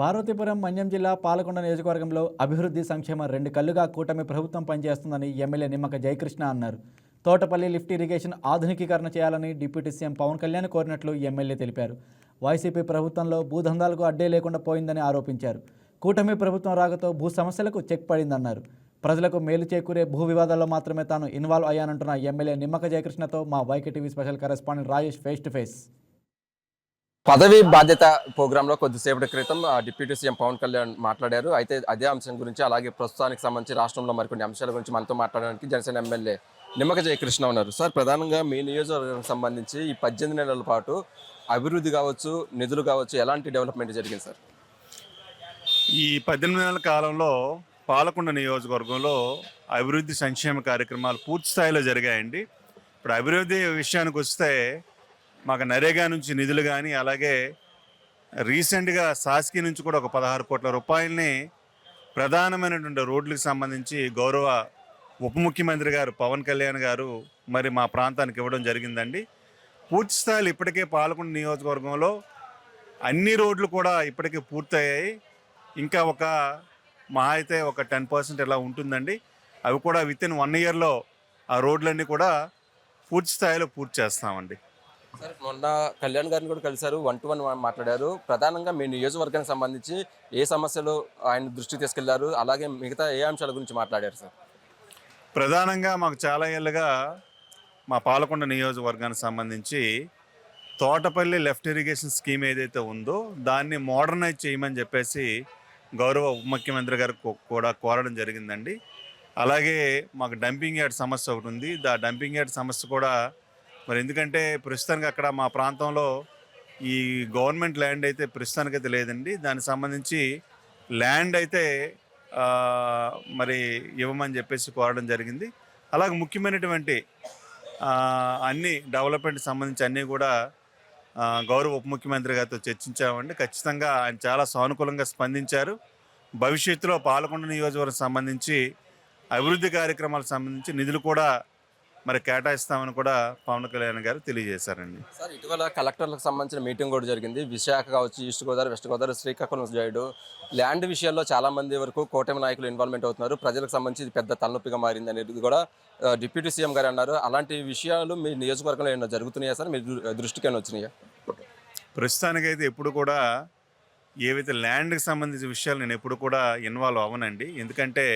పార్వతీపురం మన్యం జిల్లా పాలకొండ నియోజకవర్గంలో అభివృద్ధి సంక్షేమం రెండు కళ్ళుగా కూటమి ప్రభుత్వం పనిచేస్తుందని ఎమ్మెల్యే నిమ్మక జయకృష్ణ అన్నారు. తోటపల్లి లిఫ్ట్ ఇరిగేషన్ ఆధునికీకరణ చేయాలని డిప్యూటీ సీఎం పవన్ కళ్యాణ్ కోరినట్లు ఎమ్మెల్యే తెలిపారు. వైసీపీ ప్రభుత్వంలో భూదందాలకు అడ్డే లేకుండా పోయిందని ఆరోపించారు. కూటమి ప్రభుత్వం రాకతో భూ సమస్యలకు చెక్ పడిందన్నారు. ప్రజలకు మేలు చేకూరే భూ వివాదాల్లో మాత్రమే తాను ఇన్వాల్వ్ అయ్యానంటున్న ఎమ్మెల్యే నిమ్మక జయకృష్ణతో మా YK TV special correspondent Rajesh face to face. పదవి బాధ్యత ప్రోగ్రామ్లో కొద్దిసేపటి క్రితం ఆ, డిప్యూటీ సీఎం పవన్ కళ్యాణ్ మాట్లాడారు. అయితే అదే అంశం గురించి అలాగే ప్రస్తుతానికి సంబంధించి రాష్ట్రంలో మరికొన్ని అంశాల గురించి మనతో మాట్లాడడానికి జనసేన ఎమ్మెల్యే నిమ్మక జయకృష్ణ ఉన్నారు. సార్ ప్రధానంగా మీ నియోజకవర్గం సంబంధించి ఈ పద్దెనిమిది నెలల పాటు అభివృద్ధి కావచ్చు నిధులు కావచ్చు ఎలాంటి డెవలప్మెంట్ జరిగింది సార్? ఈ పద్దెనిమిది నెలల కాలంలో పాలకొండ నియోజకవర్గంలో అభివృద్ధి సంక్షేమ కార్యక్రమాలు పూర్తి స్థాయిలో జరిగాయండి. ఇప్పుడు అభివృద్ధి విషయానికి వస్తే మాకు నరేగా నుంచి నిధులు కానీ అలాగే రీసెంట్గా సాస్కి నుంచి కూడా ఒక పదహారు కోట్ల రూపాయలని ప్రధానమైనటువంటి రోడ్లకు సంబంధించి గౌరవ ఉప ముఖ్యమంత్రి గారు పవన్ కళ్యాణ్ గారు మరి మా ప్రాంతానికి ఇవ్వడం జరిగిందండి. పూర్తి స్థాయిలో ఇప్పటికే పాలకొండ నియోజకవర్గంలో అన్ని రోడ్లు కూడా ఇప్పటికే పూర్తయ్యాయి. ఇంకా ఒక మా అయితే ఒక టెన్ పర్సెంట్ ఇలా ఉంటుందండి. అవి కూడా విత్ ఇన్ వన్ ఇయర్లో ఆ రోడ్లన్నీ కూడా పూర్తి స్థాయిలో పూర్తి చేస్తామండి. సార్ మొన్న కళ్యాణ్ గారిని కూడా కలిశారు వన్ టు వన్ మాట్లాడారు. ప్రధానంగా మీ నియోజకవర్గానికి సంబంధించి ఏ సమస్యలు ఆయన దృష్టికి తీసుకెళ్ళారు అలాగే మిగతా ఏ అంశాల గురించి మాట్లాడారు సార్? ప్రధానంగా మాకు చాలా ఏళ్ళుగా మా పాలకొండ నియోజకవర్గానికి సంబంధించి తోటపల్లి లెఫ్ట్ ఇరిగేషన్ స్కీమ్ ఏదైతే ఉందో దాన్ని మోడర్నైజ్ చేయమని చెప్పేసి గౌరవ ఉప ముఖ్యమంత్రి గారు కూడా కోరడం జరిగిందండి. అలాగే మాకు డంపింగ్ యార్డ్ సమస్య ఒకటి ఉంది. దా డంపింగ్ యార్డ్ సమస్య కూడా మరి ఎందుకంటే ప్రస్తుతానికి అక్కడ మా ప్రాంతంలో ఈ గవర్నమెంట్ ల్యాండ్ అయితే ప్రస్తుతానికైతే లేదండి. దానికి సంబంధించి ల్యాండ్ అయితే మరి ఇవ్వమని చెప్పేసి కోరడం జరిగింది. అలాగే ముఖ్యమైనటువంటి అన్ని డెవలప్మెంట్ సంబంధించి అన్నీ కూడా గౌరవ ఉప ముఖ్యమంత్రి గారితో చర్చించామండి. ఖచ్చితంగా ఆయన చాలా సానుకూలంగా స్పందించారు. భవిష్యత్తులో పాలకొండ నియోజకవర్గం సంబంధించి అభివృద్ధి కార్యక్రమాలకు సంబంధించి నిధులు కూడా మరి కేటాయిస్తామని కూడా పవన్ కళ్యాణ్ గారు తెలియజేశారండి. సార్ ఇటీవల కలెక్టర్లకు సంబంధించిన మీటింగ్ కూడా జరిగింది. విశాఖ కావచ్చు east Godavari west Godavari Srikakulam side land విషయాల్లో చాలా మంది వరకు కూటమి నాయకులు ఇన్వాల్వ్మెంట్ అవుతున్నారు. ప్రజలకు సంబంధించి పెద్ద తలనొప్పిగా మారింది అనేది కూడా డిప్యూటీ సీఎం గారు అన్నారు. అలాంటి విషయాలు మీ నియోజకవర్గంలో ఏమైనా జరుగుతున్నాయా సార్? మీ దృష్టికి ఏమైనా వచ్చినాయా? ప్రస్తుతానికైతే ఎప్పుడు కూడా ఏవైతే ల్యాండ్కి సంబంధించిన విషయాలు నేను ఎప్పుడు కూడా ఇన్వాల్వ్ అవ్వనండి. ఎందుకంటే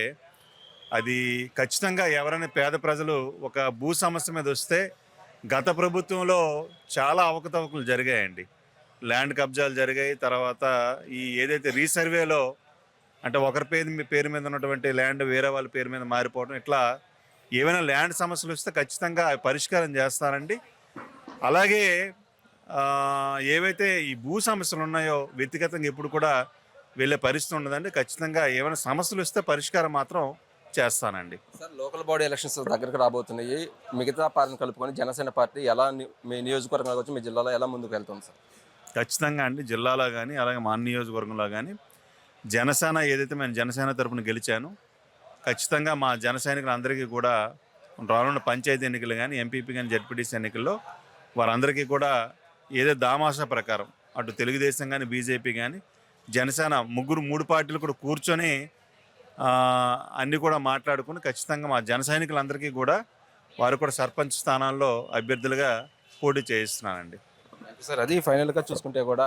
అది ఖచ్చితంగా ఎవరైనా పేద ప్రజలు ఒక భూ సమస్య మీద వస్తే గత ప్రభుత్వంలో చాలా అవకతవకలు జరిగాయండి. ల్యాండ్ కబ్జాలు జరిగాయి. తర్వాత ఈ ఏదైతే రీసర్వేలో అంటే ఒకరి పేరు మీ- పేరు మీద ఉన్నటువంటి ల్యాండ్ వేరే వాళ్ళ పేరు మీద మారిపోవడం ఇట్లా ఏవైనా ల్యాండ్ సమస్యలు వస్తే ఖచ్చితంగా పరిష్కారం చేస్తారండి. అలాగే ఏవైతే ఈ భూ సమస్యలు ఉన్నాయో వ్యక్తిగతంగా ఎప్పుడు కూడా వెళ్ళే పరిస్థితి ఉండదండి. ఖచ్చితంగా ఏమైనా సమస్యలు వస్తే పరిష్కారం మాత్రం చేస్తానండి. సార్ లోకల్ బాడీ ఎలక్షన్స్ దగ్గరకు రాబోతున్నాయి. మిగతా పార్టీని కలుపుకొని జనసేన పార్టీ ఎలా మీ నియోజకవర్గంలో వచ్చి మీ జిల్లాలో ఎలా ముందుకు వెళ్తుంది సార్? ఖచ్చితంగా అండి. జిల్లాలో కానీ అలాగే మా నియోజకవర్గంలో కానీ జనసేన ఏదైతే నేను జనసేన తరపున గెలిచాను ఖచ్చితంగా మా జన సైనికులందరికీ కూడా రానున్న పంచాయతీ ఎన్నికలు కానీ ఎంపీపీ కానీ జడ్పీటీసీ ఎన్నికల్లో వారందరికీ కూడా ఏదో దామాషా ప్రకారం అటు తెలుగుదేశం కానీ బీజేపీ కానీ జనసేన ముగ్గురు మూడు పార్టీలు కూడా కూర్చొని అన్నీ కూడా మాట్లాడుకుని ఖచ్చితంగా మా జన సైనికులందరికీ కూడా వారు కూడా సర్పంచ్ స్థానాల్లో అభ్యర్థులుగా పోటీ చేయిస్తున్నానండి. సార్ అది ఫైనల్గా చూసుకుంటే కూడా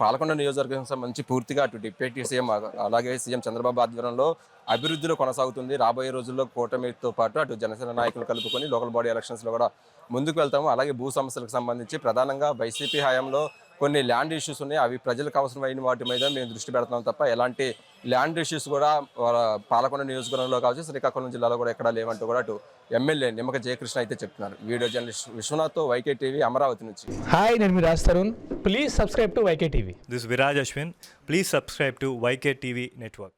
పాలకొండ నియోజకవర్గం సంబంధించి పూర్తిగా అటు డిప్యూటీ సీఎం అలాగే సీఎం చంద్రబాబు ఆధ్వర్యంలో అభివృద్ధిలో కొనసాగుతుంది. రాబోయే రోజుల్లో కూటమితో పాటు అటు జనసేన నాయకులు కలుపుకొని లోకల్ బాడీ ఎలక్షన్స్లో కూడా ముందుకు వెళ్తాము. అలాగే భూ సమస్యలకు సంబంధించి ప్రధానంగా వైసీపీ హయాంలో కొన్ని ల్యాండ్ ఇష్యూస్ ఉన్నాయి. అవి ప్రజలకు అవసరమైన వాటి మీద మేము దృష్టి పెడతాం తప్ప ఎలాంటి ల్యాండ్ ఇష్యూస్ కూడా పాలకొండ నియోజకవర్గంలో కావచ్చు శ్రీకాకుళం జిల్లాలో కూడా ఎక్కడా లేవంటూ కూడా అటు ఎమ్మెల్యే నిమ్మక జయకృష్ణ అయితే చెప్తున్నారు. వీడియో జర్నలిస్ట్ విశ్వనాథ్తో వైకే టీవీ అమరావతి నుంచి. హాయ్ నేను మీ Raj Tarun. Please subscribe to YK TV. Is Viraj Ashwin. Please subscribe to YK TV Network.